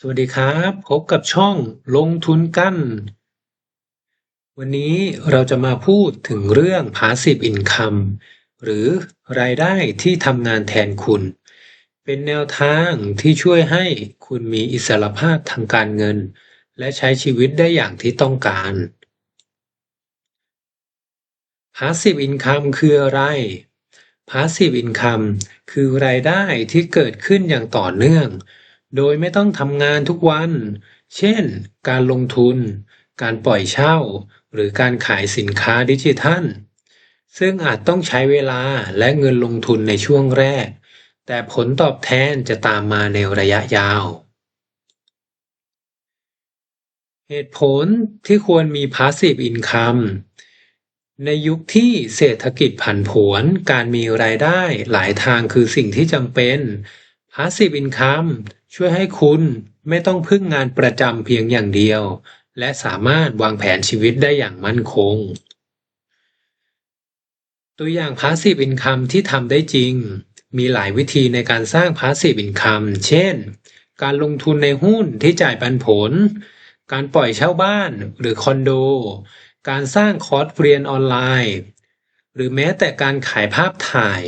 สวัสดีครับ พบกับช่องลงทุนกัน วันนี้เราจะมาพูดถึงเรื่อง Passive Income หรือรายได้ที่ทำงานแทนคุณ เป็นแนวทางที่ช่วยให้คุณมีอิสรภาพทางการเงิน และใช้ชีวิตได้อย่างที่ต้องการ Passive Income คืออะไร Passive Income คือรายได้ที่เกิดขึ้นอย่างต่อเนื่อง โดยไม่ต้องทำงานทุกวัน เช่น การลงทุน การปล่อยเช่า หรือการขายสินค้าดิจิทัล ซึ่งอาจต้องใช้เวลาและเงินลงทุนในช่วงแรก แต่ผลตอบแทนจะตามมาในระยะยาว เหตุผลที่ควรมี Passive Income ในยุคที่เศรษฐกิจผันผวน การมีรายได้หลายทางคือสิ่งที่จำเป็น Passive Income ช่วยให้คุณไม่ต้องพึ่งงานประจำเพียงอย่างเดียว และสามารถวางแผนชีวิตได้อย่างมั่นคง ตัวอย่าง Passive Income ที่ทำได้จริง มีหลายวิธีในการสร้าง Passive Income เช่น การลงทุนในหุ้นที่จ่ายปันผล การปล่อยเช่าบ้านหรือคอนโด การสร้างคอร์สเรียนออนไลน์ หรือแม้แต่การขายภาพถ่าย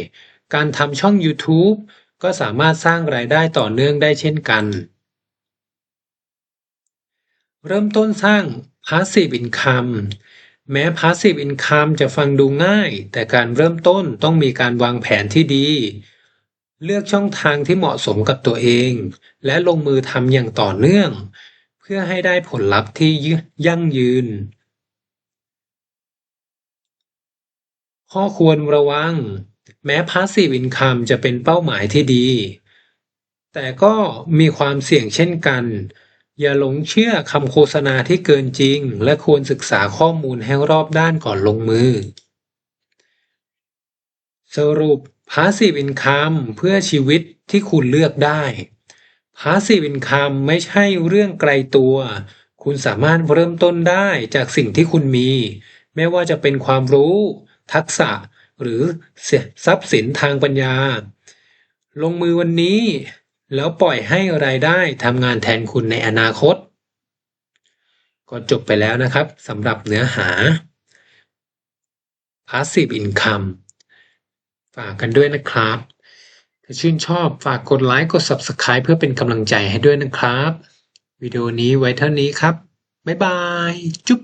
การทำช่อง YouTube ก็สามารถสร้างรายได้ต่อเนื่องได้เช่นกัน เริ่มต้นสร้าง Passive Income แม้ Passive Income จะฟังดูง่าย แต่การเริ่มต้นต้องมีการวางแผนที่ดี เลือกช่องทางที่เหมาะสมกับตัวเอง และลงมือทำอย่างต่อเนื่อง เพื่อให้ได้ผลลัพธ์ที่ยั่งยืน ข้อควรระวัง แม้ Passive Income จะเป็นเป้าหมายที่ดี แต่ก็มีความเสี่ยงเช่นกัน อย่าหลงเชื่อคำโฆษณาที่เกินจริง และควรศึกษาข้อมูลให้รอบด้านก่อนลงมือ สรุป Passive Income เพื่อชีวิตที่คุณเลือกได้ Passive Income ไม่ใช่เรื่องไกลตัว คุณสามารถเริ่มต้นได้จากสิ่งที่คุณมี ไม่ว่าจะเป็นความรู้ ทักษะ หรือทรัพย์สินทางปัญญา ลงมือวันนี้ แล้วปล่อยให้รายได้ทำงานแทนคุณในอนาคต ก็จบไปแล้วนะครับสำหรับเนื้อหา Passive Income ฝากกันด้วยนะครับถ้าชื่นชอบฝากกดไลค์กด Subscribe เพื่อเป็นกำลังใจให้ด้วยนะครับ วิดีโอนี้ไว้เท่านี้ครับ บ๊ายบาย จุ๊บ